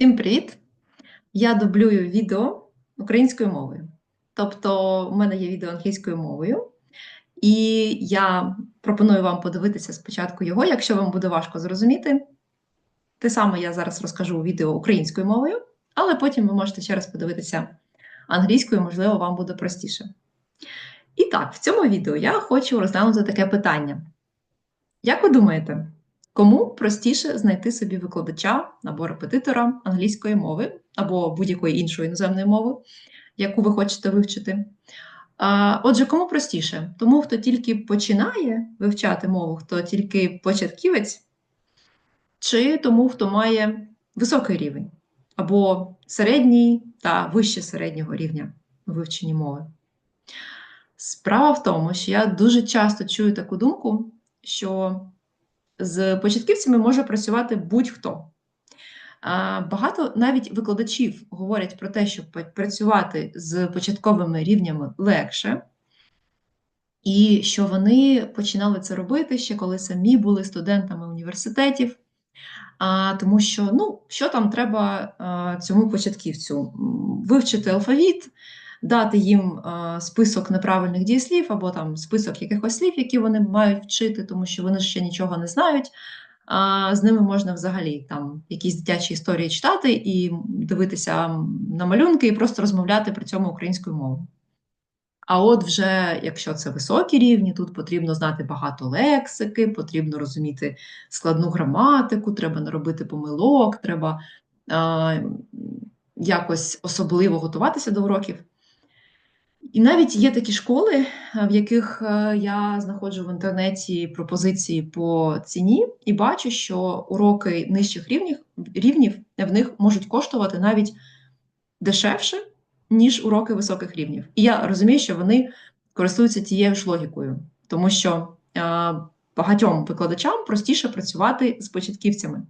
Всім привіт! Я дублюю відео українською мовою. Тобто, в мене є відео англійською мовою, і я пропоную вам подивитися спочатку його, якщо вам буде важко зрозуміти. Те саме я зараз розкажу у відео українською мовою, але потім ви можете ще раз подивитися англійською, можливо, вам буде простіше. І так, в цьому відео я хочу розглянути таке питання. Як ви думаєте? Кому простіше знайти собі викладача або репетитора англійської мови, або будь-якої іншої іноземної мови, яку ви хочете вивчити? Отже, кому простіше? Тому, хто тільки починає вивчати мову, хто тільки початківець, чи тому, хто має високий рівень, або середній та вище середнього рівня у вивченні мови. Справа в тому, що я дуже часто чую таку думку, що з початківцями може працювати будь-хто. Багато навіть викладачів говорять про те, що працювати з початковими рівнями легше, і що вони починали це робити ще коли самі були студентами університетів. Тому що ну, що там треба цьому початківцю? Вивчити алфавіт, дати їм список неправильних дієслів або там список якихось слів, які вони мають вчити, тому що вони ще нічого не знають. З ними можна взагалі там якісь дитячі історії читати і дивитися на малюнки, і просто розмовляти при цьому українською мовою. А от вже якщо це високі рівні, тут потрібно знати багато лексики, потрібно розуміти складну граматику, треба не робити помилок, треба а, якось особливо готуватися до уроків. І навіть є такі школи, е, в яких е, я знаходжу в інтернеті пропозиції по ціні, і бачу, що уроки нижчих рівнів рівнів в них можуть коштувати навіть дешевше, ніж уроки високих рівнів. І я розумію, що вони користуються тією ж логікою, тому що е, багатьом викладачам простіше працювати з початківцями.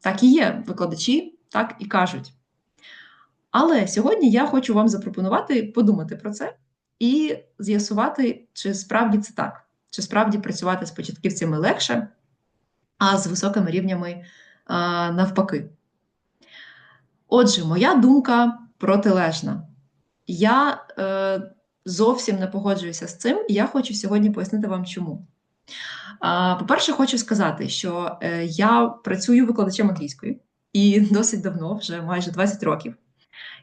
Так і є, викладачі так і кажуть. Але сьогодні я хочу вам запропонувати подумати про це і з'ясувати, чи справді це так, чи справді працювати з початківцями легше, а з високими рівнями а, навпаки. Отже, моя думка протилежна. Я е, зовсім не погоджуюся з цим, і я хочу сьогодні пояснити вам, чому. По-перше, хочу сказати, що е, я працюю викладачем англійської і досить давно, вже майже 20 років.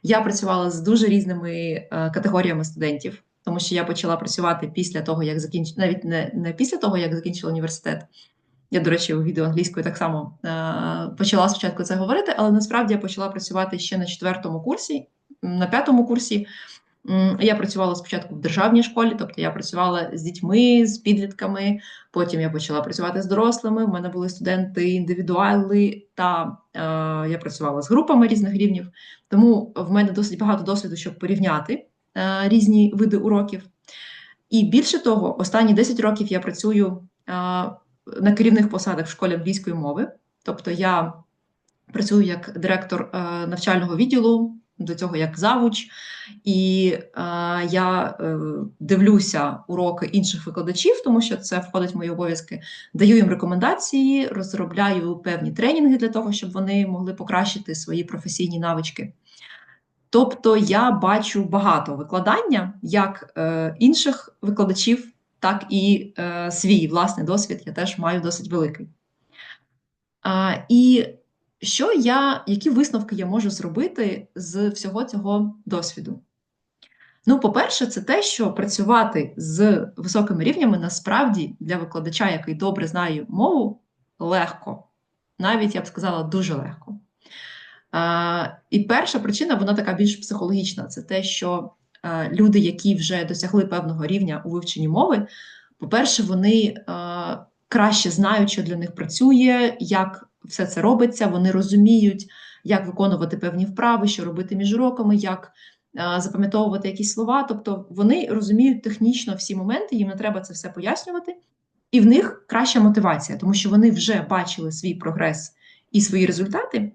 Я працювала з дуже різними е, категоріями студентів, тому що я почала працювати після того, як закінчила, навіть не, не після того, як закінчила університет. Я, до речі, у відео англійською так само е, почала спочатку це говорити, але насправді я почала працювати ще на четвертому курсі, на п'ятому курсі. Я працювала спочатку в державній школі, тобто я працювала з дітьми, з підлітками. Потім я почала працювати з дорослими. У мене були студенти індивідуали, та е, я працювала з групами різних рівнів. Тому в мене досить багато досвіду, щоб порівняти е, різні види уроків. І більше того, останні 10 років я працюю е, на керівних посадах в школі англійської мови. Тобто я працюю як директор е, навчального відділу до цього як завуч, і е, я е, дивлюся уроки інших викладачів, тому що це входить в мої обов'язки. Даю їм рекомендації, розробляю певні тренінги для того, щоб вони могли покращити свої професійні навички. Тобто я бачу багато викладання як е, інших викладачів, так і е, свій власний досвід я теж маю досить великий. Е, і що я, які висновки я можу зробити з всього цього досвіду? Ну, по-перше, це те, що працювати з високими рівнями насправді для викладача, який добре знає мову, легко. Навіть я б сказала, дуже легко. А, І перша причина, вона така більш психологічна: це те, що а, люди, які вже досягли певного рівня у вивченні мови, по-перше, вони а, краще знають, що для них працює, як все це робиться, вони розуміють, як виконувати певні вправи, що робити між уроками, як запам'ятовувати якісь слова. Тобто вони розуміють технічно всі моменти, їм не треба це все пояснювати, і в них краща мотивація, тому що вони вже бачили свій прогрес і свої результати,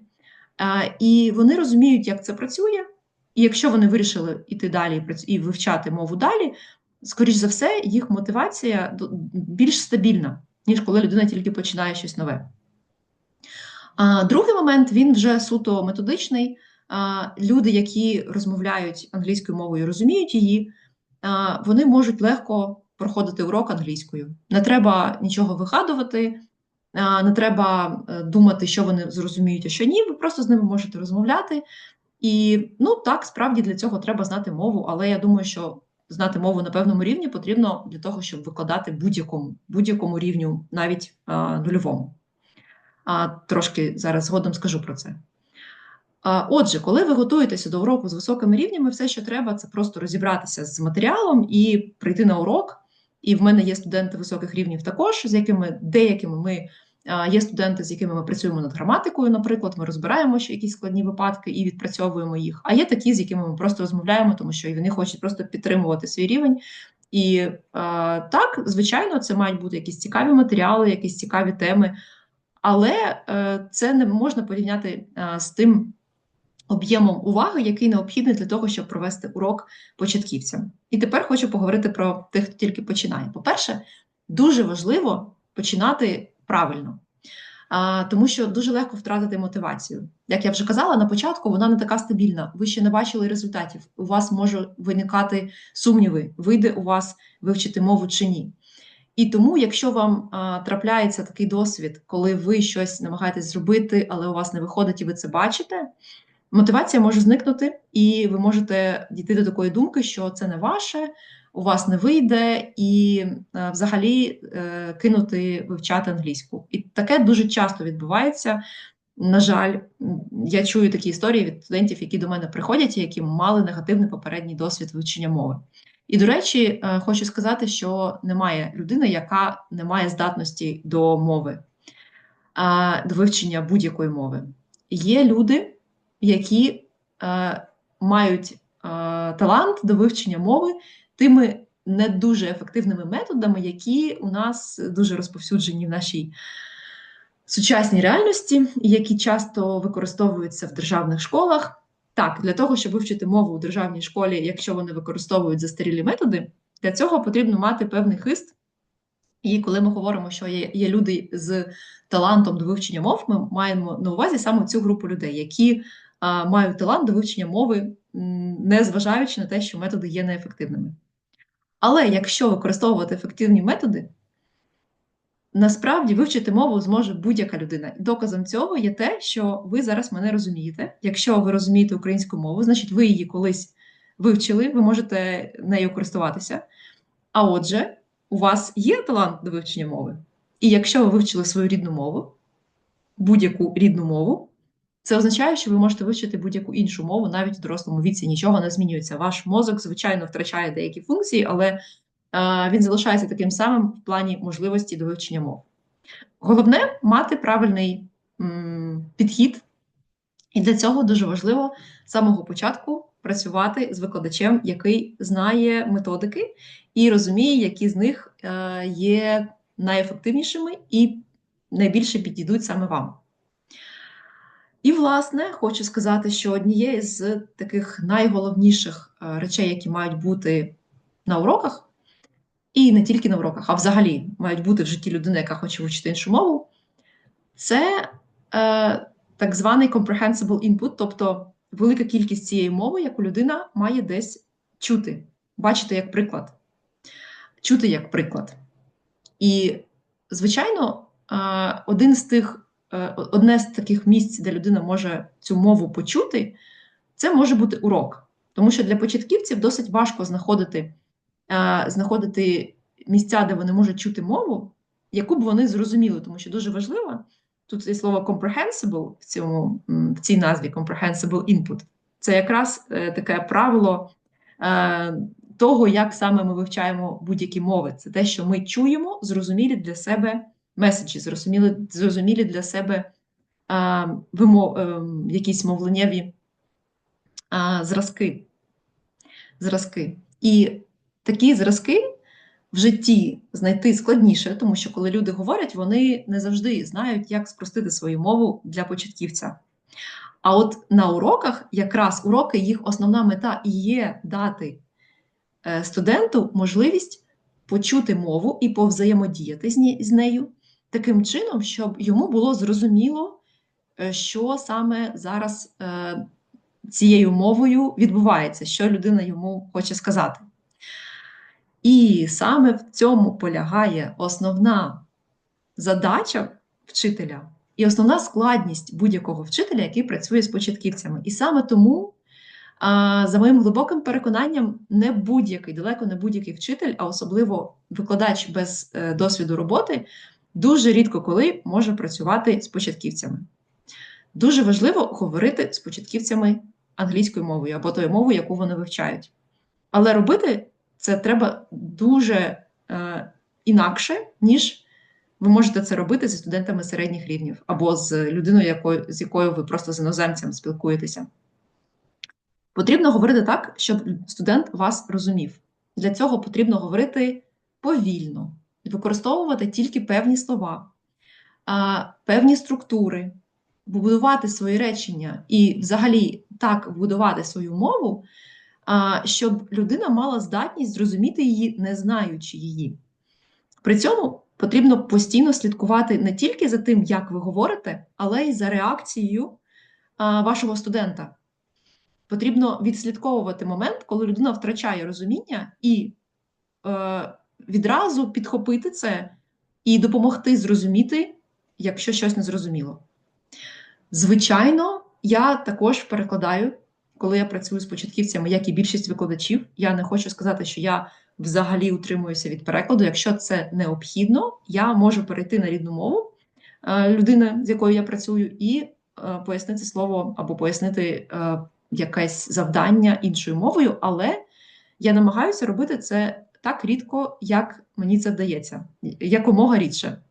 і вони розуміють, як це працює. І якщо вони вирішили йти далі і вивчати мову далі, скоріш за все, їх мотивація більш стабільна, ніж коли людина тільки починає щось нове. Другий момент він вже суто методичний. Люди, які розмовляють англійською мовою, розуміють її, вони можуть легко проходити урок англійською. Не треба нічого вигадувати, не треба е, думати, що вони зрозуміють, а що ні. Ви просто з ними можете розмовляти. І ну так, справді для цього треба знати мову, але я думаю, що знати мову на певному рівні потрібно для того, щоб викладати будь-якому будь-якому рівню, навіть нульовому. А, Трошки зараз згодом скажу про це. Отже, коли ви готуєтеся до уроку з високими рівнями, все, що треба, це просто розібратися з матеріалом і прийти на урок. І в мене є студенти високих рівнів також, з якими деякими ми Є студенти, з якими ми працюємо над граматикою, наприклад, ми розбираємо ще якісь складні випадки і відпрацьовуємо їх. А є такі, з якими ми просто розмовляємо, тому що вони хочуть просто підтримувати свій рівень. І так, звичайно, це мають бути якісь цікаві матеріали, якісь цікаві теми, але е, це не можна порівняти е, з тим об'ємом уваги, який необхідний для того, щоб провести урок початківцям. І тепер хочу поговорити про тих, хто тільки починає. По-перше, дуже важливо починати правильно. Тому що дуже легко втратити мотивацію. Як я вже казала, на початку вона не така стабільна. Ви ще не бачили результатів. У вас можуть виникати сумніви, вийде у вас вивчити мову чи ні. І тому, якщо вам а, трапляється такий досвід, коли ви щось намагаєтесь зробити, але у вас не виходить, і ви це бачите, мотивація може зникнути, і ви можете дійти до такої думки, що це не ваше, у вас не вийде, і е, взагалі е, кинути вивчати англійську. І таке дуже часто відбувається. На жаль, я чую такі історії від студентів, які до мене приходять, і які мали негативний попередній досвід вивчення мови. І, до речі, е, хочу сказати, що немає людини, яка не має здатності до мови, до вивчення будь-якої мови. Є люди, які мають талант до вивчення мови тими не дуже ефективними методами, які у нас дуже розповсюджені в нашій сучасній реальності, які часто використовуються в державних школах. Так, для того, щоб вивчити мову у державній школі, якщо вони використовують застарілі методи, для цього потрібно мати певний хист. І коли ми говоримо, що є є люди з талантом до вивчення мов, ми маємо на увазі саме цю групу людей, які а, мають талант до вивчення мови, не зважаючи на те, що методи є неефективними. Але якщо використовувати ефективні методи, насправді вивчити мову зможе будь-яка людина. Доказом цього є те, що ви зараз мене розумієте. Якщо ви розумієте українську мову, значить ви її колись вивчили, ви можете нею користуватися. А отже, у вас є талант до вивчення мови. І якщо ви вивчили свою рідну мову, будь-яку рідну мову, це означає, що ви можете вивчити будь-яку іншу мову навіть в дорослому віці. Нічого не змінюється. Ваш мозок, звичайно, втрачає деякі функції, але він залишається таким самим в плані можливості до вивчення мов. Головне мати правильний підхід, і для цього дуже важливо з самого початку працювати з викладачем, який знає методики і розуміє, які з них е, є найефективнішими і найбільше підійдуть саме вам. І, власне, хочу сказати, що однією з таких найголовніших е, речей, які мають бути на уроках, і не тільки на уроках, а взагалі мають бути в житті людини, яка хоче вчити іншу мову, це е, так званий comprehensible input, тобто велика кількість цієї мови, яку людина має десь чути, бачити як приклад, чути як приклад. І, звичайно, е, один з тих. Е, одне з таких місць, де людина може цю мову почути, це може бути урок. Тому що для початківців досить важко знаходити знаходити місця, де вони можуть чути мову, яку б вони зрозуміли, тому що дуже важливо, тут є слово comprehensible в цьому, в цій назві comprehensible input. Це якраз е, таке правило того, як саме ми вивчаємо будь-які мови. Це те, що ми чуємо, зрозумілі для себе меседжі, зрозуміли зрозумілі для себе вимов, е, якісь мовленнєві зразки. зразки. І такі зразки в житті знайти складніше, тому що коли люди говорять, вони не завжди знають, як спростити свою мову для початківця. А от на уроках, якраз уроки, їх основна мета і є дати е, студенту можливість почути мову і повзаємодіяти з нею, таким чином, щоб йому було зрозуміло, е, що саме зараз е, цією мовою відбувається, що людина йому хоче сказати. І саме в цьому полягає основна задача вчителя і основна складність будь-якого вчителя, який працює з початківцями. І саме тому, за моїм глибоким переконанням, не будь-який, далеко не будь-який вчитель, а особливо викладач без е, досвіду роботи, дуже рідко коли може працювати з початківцями. Дуже важливо говорити з початківцями англійською мовою або тою мовою, яку вони вивчають. Але робити це треба дуже е, інакше, ніж ви можете це робити зі студентами середніх рівнів або з людиною, якою, з якою ви просто з іноземцем спілкуєтеся. Потрібно говорити так, щоб студент вас розумів. Для цього потрібно говорити повільно, використовувати тільки певні слова, певні структури, будувати свої речення і взагалі так будувати свою мову, щоб людина мала здатність зрозуміти її, не знаючи її. При цьому потрібно постійно слідкувати не тільки за тим, як ви говорите, але й за реакцією вашого студента. Потрібно відслідковувати момент, коли людина втрачає розуміння, і е, відразу підхопити це і допомогти зрозуміти, якщо щось не зрозуміло. Звичайно, я також перекладаю, коли я працюю з початківцями, як і більшість викладачів. Я не хочу сказати, що я взагалі утримуюся від перекладу. Якщо це необхідно, я можу перейти на рідну мову е, людини, з якою я працюю, і е, пояснити слово або пояснити е, якесь завдання іншою мовою, але я намагаюся робити це так рідко, як мені це вдається, якомога рідше.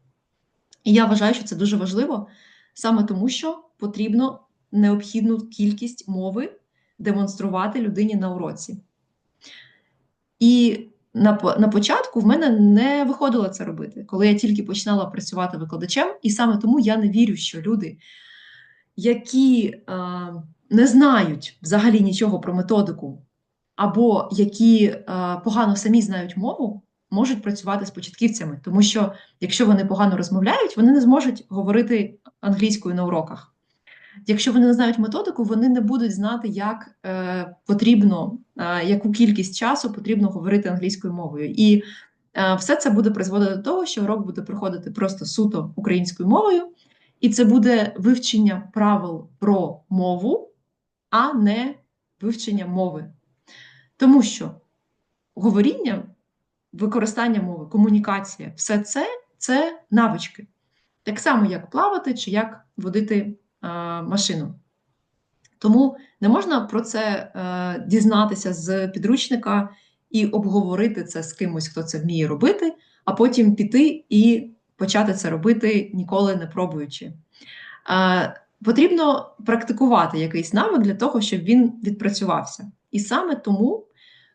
І я вважаю, що це дуже важливо саме тому, що потрібно необхідну кількість мови демонструвати людині на уроці. І на на початку в мене не виходило це робити, коли я тільки починала працювати викладачем, і саме тому я не вірю, що люди, які е, не знають взагалі нічого про методику, або які е, погано самі знають мову, можуть працювати з початківцями, тому що якщо вони погано розмовляють, вони не зможуть говорити англійською на уроках. Якщо вони не знають методику, вони не будуть знати, як е, потрібно, е, яку кількість часу потрібно говорити англійською мовою. І е, все це буде призводити до того, що урок буде проходити просто суто українською мовою, і це буде вивчення правил про мову, а не вивчення мови. Тому що говоріння, використання мови, комунікація все це це навички. Так само, як плавати чи як водити машину. Тому не можна про це е, дізнатися з підручника і обговорити це з кимось, хто це вміє робити, а потім піти і почати це робити, ніколи не пробуючи. Е, потрібно практикувати якийсь навик для того, щоб він відпрацювався. І саме тому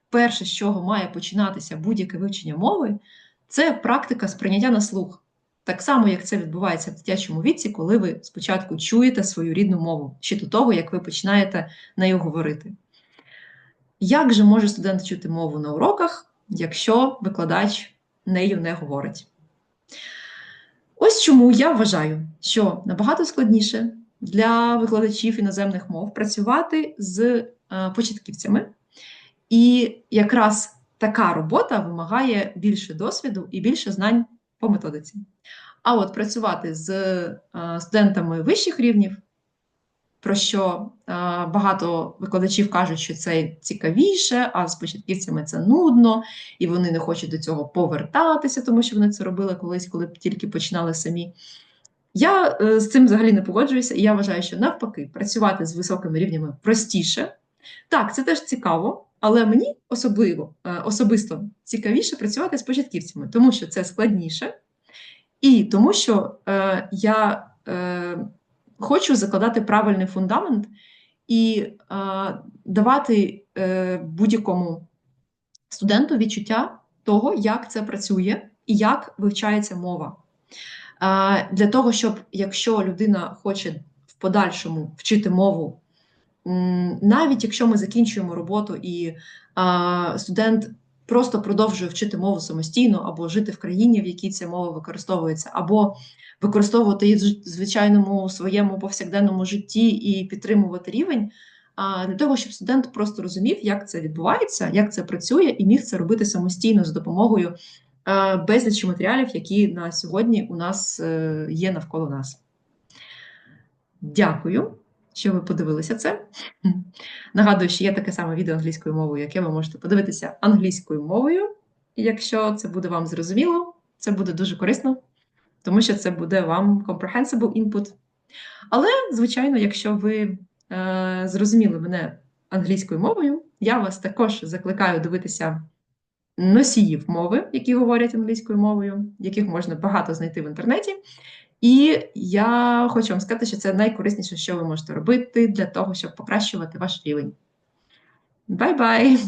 перше, з чого має починатися будь-яке вивчення мови, це практика сприйняття на слух. Так само, як це відбувається в дитячому віці, коли ви спочатку чуєте свою рідну мову, ще до того, як ви починаєте нею говорити. Як же може студент чути мову на уроках, якщо викладач нею не говорить? Ось чому я вважаю, що набагато складніше для викладачів іноземних мов працювати з е, початківцями. І якраз така робота вимагає більше досвіду і більше знань по методиці. А от працювати з е, студентами вищих рівнів, про що е, багато викладачів кажуть, що це цікавіше, а з початківцями це нудно, і вони не хочуть до цього повертатися, тому що вони це робили колись, коли тільки починали самі. Я е, з цим взагалі не погоджуюся, і я вважаю, що навпаки, працювати з високими рівнями простіше. Так, це теж цікаво, але мені особливо особисто цікавіше працювати з початківцями, тому що це складніше. І тому що е, я е, хочу закладати правильний фундамент і е, давати е, будь-якому студенту відчуття того, як це працює і як вивчається мова. Е, для того, щоб якщо людина хоче в подальшому вчити мову, навіть якщо ми закінчуємо роботу і е, студент просто продовжує вчити мову самостійно, або жити в країні, в якій ця мова використовується, або використовувати її в звичайному своєму повсякденному житті і підтримувати рівень. А для того, щоб студент просто розумів, як це відбувається, як це працює, і міг це робити самостійно за допомогою е, безлічі матеріалів, які на сьогодні у нас е, є навколо нас. Дякую, що ви подивилися це. Нагадую, що є таке саме відео англійською мовою, яке ви можете подивитися англійською мовою. І якщо це буде вам зрозуміло, це буде дуже корисно, тому що це буде вам comprehensible input. Але, звичайно, якщо ви е, зрозуміли мене англійською мовою, я вас також закликаю дивитися носіїв мови, які говорять англійською мовою, яких можна багато знайти в інтернеті. І я хочу вам сказати, що це найкорисніше, що ви можете робити для того, щоб покращувати ваш рівень. Бай-бай!